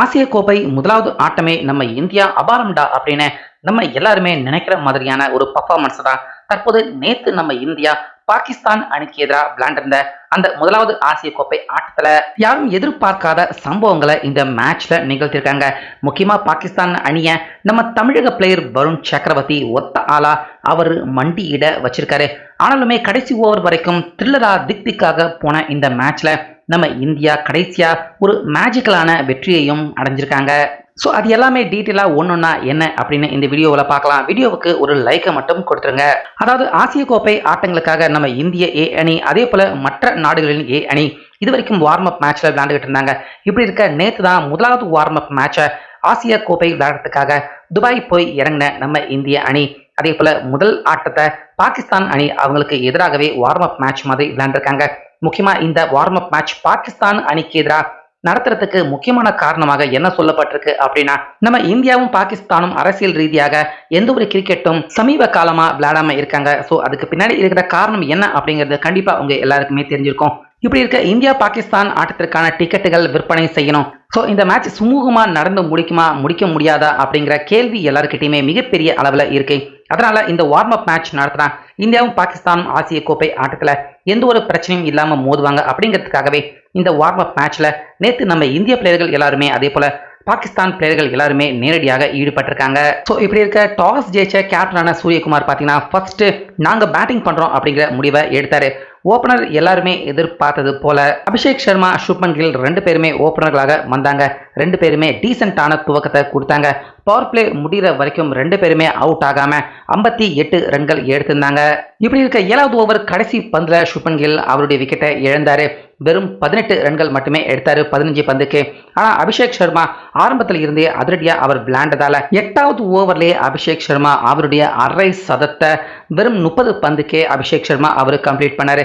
ஆசிய கோப்பை முதலாவது ஆட்டமே நம்ம இந்தியா அபாரம்டா அப்படின்னு நம்ம எல்லாருமே நினைக்கிற மாதிரியான ஒரு பர்ஃபார்மன்ஸ் தான். தற்போது நேத்து நம்ம இந்தியா பாகிஸ்தான் அணிக்கு எதிராக விளையாண்டிருந்த அந்த முதலாவது ஆசிய கோப்பை ஆட்டத்துல யாரும் எதிர்பார்க்காத சம்பவங்களை இந்த மேட்ச்ல நிகழ்த்திருக்காங்க முக்கியமா பாகிஸ்தான் அணிய நம்ம தமிழக பிளேயர் வருண் சக்கரவர்த்தி ஒத்த ஆளா அவர் மண்டியிட வச்சிருக்காரு. ஆனாலுமே கடைசி ஓவர் வரைக்கும் த்ரில்லரா திக் திக்காக போன இந்த மேட்ச்ல நம்ம இந்தியா கடைசியா ஒரு மேஜிக்கலான வெற்றியையும் அடைஞ்சிருக்காங்க. ஸோ அது எல்லாமே டீட்டெயிலாக ஒன்றுன்னா என்ன அப்படின்னு இந்த வீடியோவில் பார்க்கலாம். வீடியோவுக்கு ஒரு லைக்கை மட்டும் கொடுத்துருங்க. அதாவது ஆசிய கோப்பை ஆட்டங்களுக்காக நம்ம இந்திய ஏ அணி அதே போல் மற்ற நாடுகளின் ஏ அணி இது வரைக்கும் வார்ம் அப் மேட்ச்சில் விளையாண்டுகிட்டு இருந்தாங்க. இப்படி இருக்க நேற்று தான் முதலாவது வார்ம் அப் மேட்சை ஆசிய கோப்பை விளையாடுறதுக்காக துபாய் போய் இறங்கின நம்ம இந்திய அணி. அதே போல முதல் ஆட்டத்தை பாகிஸ்தான் அணி அவங்களுக்கு எதிராகவே வார்ம் அப் மேட்ச் மாதிரி விளையாண்டுருக்காங்க. முக்கியமா இந்த வார்ம் அப் மேட்ச் பாகிஸ்தான் அணிக்கு எதிராக நடத்துறதுக்கு முக்கியமான காரணமாக என்ன சொல்லப்பட்டிருக்கு அப்படின்னா நம்ம இந்தியாவும் பாகிஸ்தானும் அரசியல் ரீதியாக எந்த ஒரு கிரிக்கெட்டும் சமீப காலமா விளையாடாம இருக்காங்க. ஸோ அதுக்கு பின்னாடி இருக்கிற காரணம் என்ன அப்படிங்கிறது கண்டிப்பா உங்க எல்லாருக்குமே தெரிஞ்சிருக்கும். இப்படி இருக்க இந்தியா பாகிஸ்தான் ஆட்டத்திற்கான டிக்கெட்டுகள் விற்பனை செய்யணும். ஸோ இந்த மேட்ச் சுமூகமாக நடந்து முடிக்குமா முடிக்க முடியாதா அப்படிங்கிற கேள்வி எல்லாருக்கிட்டையுமே மிகப்பெரிய அளவில் இருக்கு. அதனால இந்த வார்ம் அப் மேட்ச் நடத்தினா இந்தியாவும் பாகிஸ்தானும் ஆசிய கோப்பை ஆட்டத்தில் எந்த ஒரு பிரச்சனையும் இல்லாமல் மோதுவாங்க அப்படிங்கிறதுக்காகவே இந்த வார்ம் அப் மேட்ச்ல நேற்று நம்ம இந்திய பிளேயர்கள் எல்லாருமே அதே போல பாகிஸ்தான் பிளேயர்கள் எல்லாருமே நேரடியாக ஈடுபட்டிருக்காங்க. ஸோ இப்படி இருக்க டாஸ் ஜெயிச்ச கேப்டனான சூரியகுமார் பார்த்தீங்கன்னா ஃபர்ஸ்ட் நாங்கள் பேட்டிங் பண்ணுறோம் அப்படிங்கிற முடிவை எடுத்தாரு. ஓப்பனர் எல்லாருமே எதிர்பார்த்தது போல அபிஷேக் சர்மா சுப்மன் கில் ரெண்டு பேருமே ஓப்பனர்களாக வந்தாங்க. ரெண்டு பேருமே டீசென்டான துவக்கத்தை கொடுத்தாங்க. பவர் பிளே முடிகிற வரைக்கும் ரெண்டு பேருமே அவுட் ஆகாம ஐம்பத்தி எட்டு ரன்கள் எடுத்திருந்தாங்க. இப்படி இருக்க ஏழாவது ஓவர் கடைசி பந்துல சுப்மன் கில் அவருடைய விக்கெட்டை இழந்தாரு. வெறும் பதினெட்டு ரன்கள் மட்டுமே எடுத்தாரு பதினஞ்சு பந்துக்கு. ஆனா அபிஷேக் சர்மா ஆரம்பத்தில் இருந்தே அதிரடியா அவர் விளையாண்டதால எட்டாவது ஓவர்லேயே அபிஷேக் சர்மா அவருடைய அரை சதத்தை வெறும் முப்பது பந்துக்கே அபிஷேக் சர்மா அவர் கம்ப்ளீட் பண்ணாரு.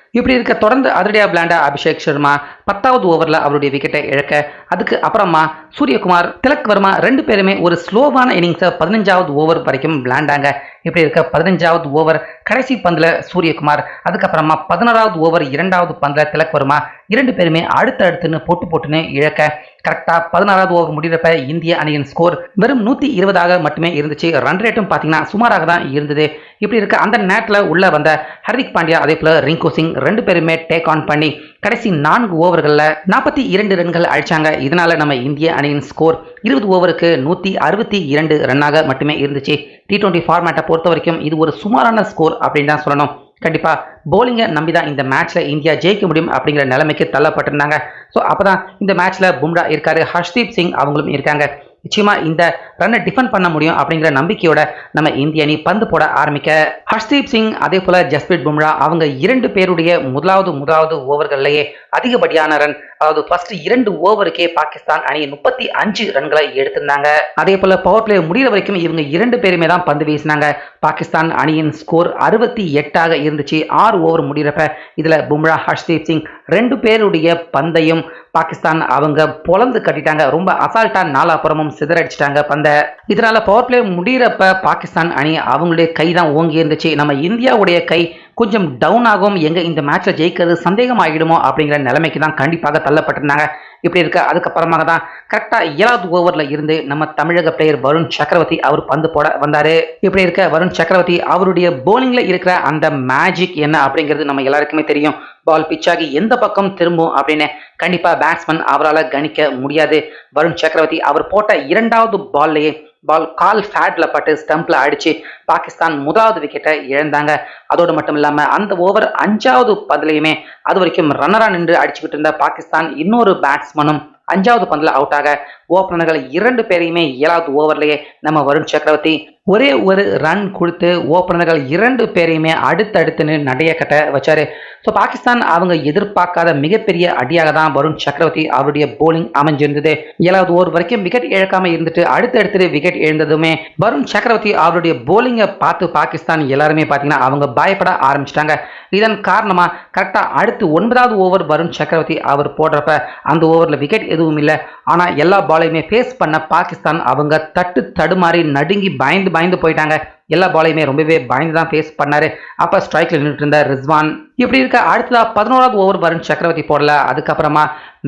இப்படி இருக்க தொடர்ந்து அதிரடியா விளையாண்ட அபிஷேக் சர்மா பத்தாவது ஓவரில் அவருடைய விக்கெட்டை இழக்க அதுக்கு அப்புறமா சூரியகுமார் திலக் வர்மா ரெண்டு பேருமே ஒரு ஸ்லோவான இன்னிங்ஸை பதினஞ்சாவது ஓவர் வரைக்கும் விளையாண்டாங்க இப்படி இருக்க பதினஞ்சாவது ஓவர் கடைசி பந்தில் சூரியகுமார் அதுக்கப்புறமா பதினாறாவது ஓவர் இரண்டாவது பந்தில் திலக் வர்மா இரண்டு பேருமே அடுத்தடுத்துன்னு போட்டு போட்டுன்னு இழக்க. கரெக்டாக பதினாறாவது ஓவர் முடிகிறப்ப இந்திய அணியின் ஸ்கோர் வெறும் நூற்றி இருபதாக மட்டுமே இருந்துச்சு. ரன் ரேட்டும் பார்த்தீங்கன்னா சுமாராக தான் இருந்தது. இப்படி இருக்க அந்த நேரத்தில் உள்ள வந்த ஹர்திக் பாண்டியா அதே போல் ரிங்கு சிங் ரெண்டு பேருமே டேக் ஆன் பண்ணி கடைசி நான்கு ஓவர்களில் நாற்பத்தி இரண்டு ரன்கள் அழிச்சாங்க. இதனால நம்ம இந்திய அணியின் ஸ்கோர் இருபது ஓவருக்கு நூற்றி அறுபத்தி இரண்டு ரன்னாக மட்டுமே இருந்துச்சு. டி டுவெண்ட்டி ஃபார்மேட்டை பொறுத்த வரைக்கும் இது ஒரு சுமாரான ஸ்கோர் அப்படின்னு தான் சொல்லணும். கண்டிப்பாக போலிங்கை நம்பி தான் இந்த மேட்ச்சில் இந்தியா ஜெயிக்க முடியும் அப்படிங்கிற நிலைமைக்கு தள்ளப்பட்டிருந்தாங்க. ஸோ அப்போ தான் இந்த மேட்ச்சில் பும்ரா இருக்காரு ஹர்ஷ்தீப் சிங் அவங்களும் இருக்காங்க. நிச்சயமா இந்த ரன்னை டிஃபெண்ட் பண்ண முடியும் அப்படிங்கிற நம்பிக்கையோட நம்ம இந்திய அணி பந்து போட ஆரம்பிக்க ஹர்ஷ்தீப் சிங் அதே போல ஜஸ்பிரீத் பும்ரா அவங்க இரண்டு பேருடைய முதலாவது முதலாவது ஓவர்கள்லேயே அதிகப்படியான ரன் அதாவது ஃபர்ஸ்ட் இரண்டு ஓவருக்கே பாகிஸ்தான் அணி முப்பத்தி அஞ்சு ரன்களை எடுத்திருந்தாங்க. அதே போல பவர் பிளே முடிகிற வரைக்கும் இவங்க இரண்டு பேருமே தான் பந்து வீசினாங்க. பாகிஸ்தான் அணியின் ஸ்கோர் அறுபத்தி எட்டாக இருந்துச்சு. ஆறு ஓவர் முடிகிறப்ப இதுல பும்ரா ஹர்ஷ்தீப் சிங் ரெண்டு பேருடைய பந்தையும் பாகிஸ்தான் அவங்க பொலந்து கட்டிட்டாங்க. ரொம்ப அசால்ட்டா நாலாப்புறமும் சிதறடிச்சிட்டாங்க பந்தை. இதனால பவர் பிளே முடிகிறப்ப பாகிஸ்தான் அணி அவங்களுடைய கை தான் ஓங்கி இருந்துச்சு. நம்ம இந்தியாவுடைய கை கொஞ்சம் டவுன் ஆகும். எங்கே இந்த மேட்ச்சில் ஜெயிக்கிறது சந்தேகம் ஆகிடுமோ அப்படிங்கிற நிலைமைக்கு தான் கண்டிப்பாக தள்ளப்பட்டிருந்தாங்க. இப்படி இருக்க அதுக்கப்புறமாக தான் கரெக்டாக ஏழாவது ஓவரில் இருந்து நம்ம தமிழக பிளேயர் வருண் சக்கரவர்த்தி அவர் பந்து போட வந்தார். இப்படி இருக்க வருண் சக்கரவர்த்தி அவருடைய போலிங்கில் இருக்கிற அந்த மேஜிக் என்ன அப்படிங்கிறது நம்ம எல்லாருக்குமே தெரியும். பால் பிச்சாகி எந்த பக்கம் திரும்பும் அப்படின்னு கண்டிப்பாக பேட்ஸ்மேன் அவரால் கணிக்க முடியாது. வருண் சக்கரவர்த்தி அவர் போட்ட இரண்டாவது பால்லையே பால் கால் ஃபேட்ல பட்டு ஸ்டம்ப்ல அடிச்சு பாகிஸ்தான் முதலாவது விக்கெட்டை இழந்தாங்க. அதோடு மட்டும் இல்லாம அந்த ஓவர் அஞ்சாவது பந்துலையுமே அது வரைக்கும் ரன்னரா நின்று அடிச்சுக்கிட்டு இருந்த பாகிஸ்தான் இன்னொரு பேட்ஸ்மனும் அஞ்சாவது பந்தில் அவுட் ஆக ஓப்பனர்கள் இரண்டு பேரையுமே ஏழாவது ஓவர்லேயே நம்ம வருண் சக்கரவர்த்தி ஒரே ஒரு ரன் கொடுத்து ஓப்பனர்கள் இரண்டு பேரையுமே அடுத்தடுத்துன்னு நடைய கட்ட வச்சாரு. ஸோ பாகிஸ்தான் அவங்க எதிர்பார்க்காத மிகப்பெரிய அடியாக தான் வருண் சக்கரவர்த்தி அவருடைய போலிங் அமைஞ்சிருந்தது. ஏழாவது ஓவர் வரைக்கும் விக்கெட் இழக்காம இருந்துட்டு அடுத்தடுத்து விக்கெட் எழுந்ததுமே வருண் சக்கரவர்த்தி அவருடைய போலிங்கை பார்த்து பாகிஸ்தான் எல்லாருமே பார்த்தீங்கன்னா அவங்க பயப்பட ஆரம்பிச்சிட்டாங்க. இதன் காரணமா கரெக்டாக அடுத்து ஒன்பதாவது ஓவர் வருண் சக்கரவர்த்தி அவர் போடுறப்ப அந்த ஓவரில் விக்கெட் எதுவும் இல்லை. ஆனால் எல்லா பாலையுமே ஃபேஸ் பண்ண பாகிஸ்தான் அவங்க தட்டு தடுமாறி நடுங்கி பயந்து பயந்து பயந்து போயிட்டாங்க. எல்லா பாலையுமே ரொம்பவே பயந்து தான் ஃபேஸ் பண்ணாரு. அப்ப ஸ்ட்ரைக்ல நின்றுட்டு இருந்தார் ரிஸ்வான். இப்படி இருக்க அடுத்ததா பதினோராவது ஓவர் வருண் சக்கரவர்த்தி போடல. அதுக்கப்புறமா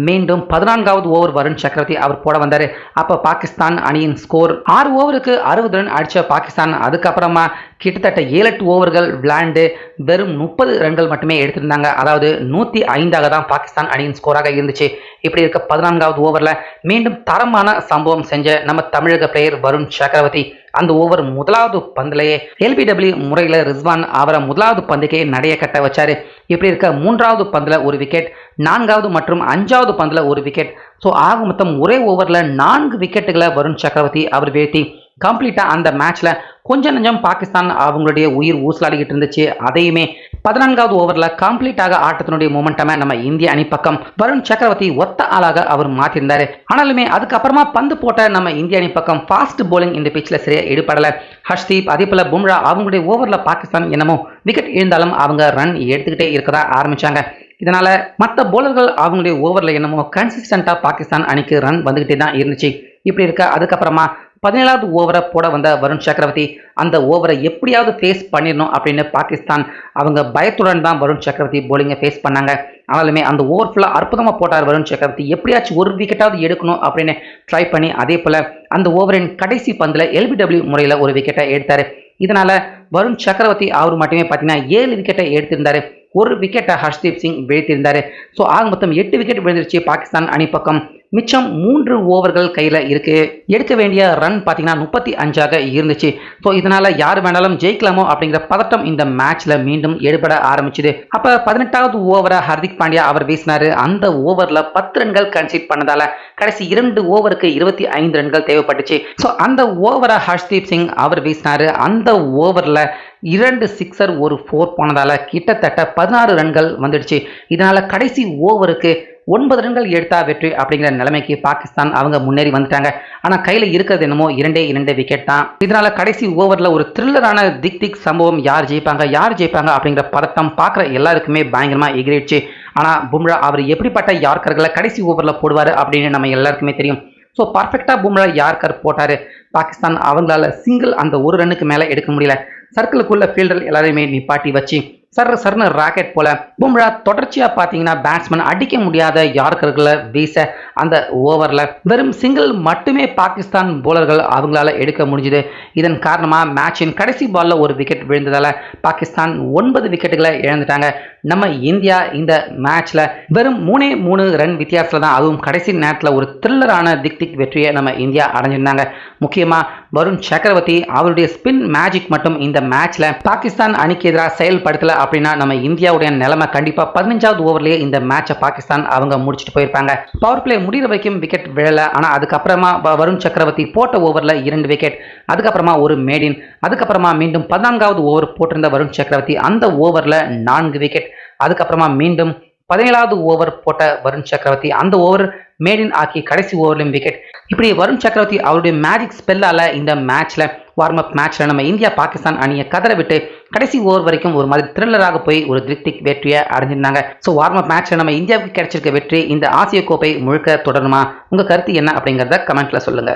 மீண்டும் பதினான்காவது ஓவர் வருண் சக்கரவர்த்தி அவர் போட வந்தாரு. அப்ப பாகிஸ்தான் அணியின் ஸ்கோர் ஆறு ஓவருக்கு அறுபது ரன் அடிச்ச பாகிஸ்தான். அதுக்கப்புறமா கிட்டத்தட்ட ஏழு எட்டு ஓவர்கள் விளையாண்டு வெறும் முப்பது ரன்கள் மட்டுமே எடுத்திருந்தாங்க. அதாவது நூத்தி ஐந்தாக தான் பாகிஸ்தான் அணியின் ஸ்கோராக இருந்துச்சு. இப்படி இருக்க பதினான்காவது ஓவர்ல மீண்டும் தரமான சம்பவம் செஞ்ச நம்ம தமிழக பிளேயர் வருண் சக்கரவர்த்தி. அந்த ஓவர் முதலாவது பந்திலேயே எல்பிடபிள்யூ முறையில் ரிஸ்வான் அவரை முதலாவது பந்துக்கே நடைய கட்ட வச்சாரு. இப்படி இருக்க மூன்றாவது பந்தில் ஒரு விக்கெட் நான்காவது மற்றும் அஞ்சாவது பந்தில் ஒரு விக்கெட் ஸோ ஆக மொத்தம் ஒரே ஓவரில் நான்கு விக்கெட்டுகளை வருண் சக்கரவர்த்தி அவர் வீழ்த்தி. கம்ப்ளீட்டாக அந்த மேட்ச்சில் கொஞ்சம் நஞ்சம் பாகிஸ்தான் அவங்களுடைய உயிர் ஊசலாடிக்கிட்டு இருந்துச்சு. அதையுமே பதினான்காவது ஓவரில் கம்ப்ளீட்டாக ஆட்டத்தினுடைய மொமெண்டமை நம்ம இந்திய அணி பக்கம் வருண் சக்கரவர்த்தி ஒத்த ஆளாக அவர் மாற்றியிருந்தார். ஆனாலுமே அதுக்கப்புறமா பந்து போட்ட நம்ம இந்திய அணி பக்கம் ஃபாஸ்ட் போலிங் இந்த பிச்சில் சரியாக ஈடுபடலை. ஹர்ஷ்தீப் அதே போல பும்ரா அவங்களுடைய ஓவரில் பாகிஸ்தான் என்னமோ விக்கெட் இருந்தாலும் அவங்க ரன் எடுத்துக்கிட்டே இருக்கதா ஆரம்பிச்சாங்க. இதனால் மற்ற போலர்கள் அவங்களுடைய ஓவரில் என்னமோ கன்சிஸ்டண்ட்டாக பாகிஸ்தான் அணிக்கு ரன் வந்துக்கிட்டே தான் இருந்துச்சு. இப்படி இருக்க அதுக்கப்புறமா பதினேழாவது ஓவரை போட வந்த வருண் சக்கரவர்த்தி அந்த ஓவரை எப்படியாவது ஃபேஸ் பண்ணிடணும் அப்படின்னு பாகிஸ்தான் அவங்க பயத்துடன் தான் வருண் சக்கரவர்த்தி போலிங்கை ஃபேஸ் பண்ணாங்க. ஆனாலுமே அந்த ஓவர் ஃபுல்லாக அற்புதமாக போட்டார் வருண் சக்கரவர்த்தி. எப்படியாச்சும் ஒரு விக்கெட்டாவது எடுக்கணும் அப்படின்னு ட்ரை பண்ணி அதே போல் அந்த ஓவரின் கடைசி பந்தில் எல்பிடபிள்யூ முறையில் ஒரு விக்கெட்டை எடுத்தார். இதனால் வருண் சக்கரவர்த்தி அவர் மட்டுமே பார்த்தீங்கன்னா ஏழு விக்கெட்டை எடுத்திருந்தார். ஒரு விக்கெட்டை ஹர்ஷ்தீப் சிங் வீழ்த்தியிருந்தாரு. ஸோ ஆக மொத்தம் எட்டு விக்கெட் விழுந்துருச்சு பாகிஸ்தான் அணி பக்கம். மிச்சம் மூன்று ஓவர்கள் கையில் இருக்கு. எடுக்க வேண்டிய ரன் பார்த்தீங்கன்னா முப்பத்தி அஞ்சாக இருந்துச்சு. ஸோ இதனால யார் வேணாலும் ஜெயிக்கலாமோ அப்படிங்கிற பதட்டம் இந்த மேட்ச்ல மீண்டும் எடுபட ஆரம்பிச்சுது. அப்ப பதினெட்டாவது ஓவரை ஹர்திக் பாண்டியா அவர் வீசினாரு. அந்த ஓவர்ல பத்து ரன்கள் கன்சீட் பண்ணதால கடைசி இரண்டு ஓவருக்கு இருபத்தி ஐந்து ரன்கள் தேவைப்பட்டுச்சு. ஸோ அந்த ஓவரை ஹர்ஷ்தீப் சிங் அவர் வீசினாரு. அந்த ஓவர்ல இரண்டு சிக்ஸர் ஒரு ஃபோர் போனதால கிட்டத்தட்ட பதினாறு ரன்கள் வந்துடுச்சு. இதனால கடைசி ஓவருக்கு ஒன்பது ரன்கள் எடுத்தா வெற்றி அப்படிங்கிற நிலைமைக்கு பாகிஸ்தான் அவங்க முன்னேறி வந்துட்டாங்க. ஆனா கையில இருக்கிறது என்னமோ இரண்டே இரண்டு விக்கெட் தான். இதனால கடைசி ஓவர்ல ஒரு த்ரில்லரான திக் திக் சம்பவம் யார் ஜெயிப்பாங்க யார் ஜெயிப்பாங்க அப்படிங்கிற பதட்டம் பார்க்குற எல்லாருக்குமே பயங்கரமா எகிரிடுச்சு. ஆனா பும்ரா அவர் எப்படிப்பட்ட யார்கர்களை கடைசி ஓவர்ல போடுவாரு அப்படின்னு நம்ம எல்லாருக்குமே தெரியும். ஸோ பர்ஃபெக்டாக பும்ரா யார்கர் போட்டாரு? பாகிஸ்தான் அவங்களால சிங்கிள் அந்த ஒரு ரன்னுக்கு மேலே எடுக்க முடியல. சர்க்கிளுக்குள்ள ஃபீல்டர் எல்லாரையுமே நிப்பாட்டி வச்சு சர் சர்னு ராக்கெட் போல. பும்ரா தொடர்ச்சியா பார்த்தீங்கன்னா பேட்ஸ்மேன் அடிக்க முடியாத யார்கர்களை வீச அந்த ஓவரில் வெறும் சிங்கிள் மட்டுமே பாகிஸ்தான் போலர்கள் அவங்களால எடுக்க முடிஞ்சுது. இதன் காரணமாக மேட்சின் கடைசி பாலில் ஒரு விக்கெட் விழுந்ததால பாகிஸ்தான் ஒன்பது விக்கெட்டுகளை இழந்துட்டாங்க. நம்ம இந்தியா இந்த மேட்ச்சில் வெறும் மூணே மூணு ரன் வித்தியாசத்தில் தான் அதுவும் கடைசி நேரத்தில் ஒரு த்ரில்லரான திக் திக் வெற்றியை நம்ம இந்தியா அடைஞ்சிருந்தாங்க. முக்கியமாக வருண் சக்கரவர்த்தி அவருடைய ஸ்பின் மேஜிக் மட்டும் இந்த மேட்ச்சில் பாகிஸ்தான் அணிக்கு எதிராக செயல்படுத்தலை அப்படின்னா நம்ம இந்தியாவுடைய நிலைமை கண்டிப்பாக பதினஞ்சாவது ஓவர்லேயே இந்த மேட்சை பாகிஸ்தான் அவங்க முடிச்சுட்டு போயிருப்பாங்க. பவர் பிளே முடிகிற வரைக்கும் விக்கெட் விழலை. ஆனால் அதுக்கப்புறமா வருண் சக்கரவர்த்தி போட்ட ஓவரில் இரண்டு விக்கெட் அதுக்கப்புறமா ஒரு மேடின் அதுக்கப்புறமா மீண்டும் பதினான்காவது ஓவர் போட்டிருந்த வருண் சக்கரவர்த்தி அந்த ஓவரில் நான்கு விக்கெட் அதுக்கப்புறமா மீண்டும் பதினேழாவது ஓவர் போட்ட வருண் சக்கரவர்த்தி அந்த ஓவர் மேடின் ஆக்கி கடைசி ஓவர்லையும் விக்கெட் இப்படி வருண் சக்கரவர்த்தி அவருடைய மேஜிக் ஸ்பெல்லால இந்த மேட்ச்சில் வார்ம் அப் மேட்ச்ல நம்ம இந்தியா பாகிஸ்தான் அணியை கதற விட்டு கடைசி ஓவர் வரைக்கும் ஒரு மாதிரி த்ரில்லராக போய் ஒரு திருப்திக் வெற்றியை அடைஞ்சிருந்தாங்க. ஸோ வார்ம் அப் மேட்ச்ல நம்ம இந்தியாவுக்கு கிடைச்சிருக்க வெற்றி இந்த ஆசிய கோப்பை முழுக்க தொடருமா? உங்க கருத்து என்ன அப்படிங்கறத கமெண்ட்ல சொல்லுங்க.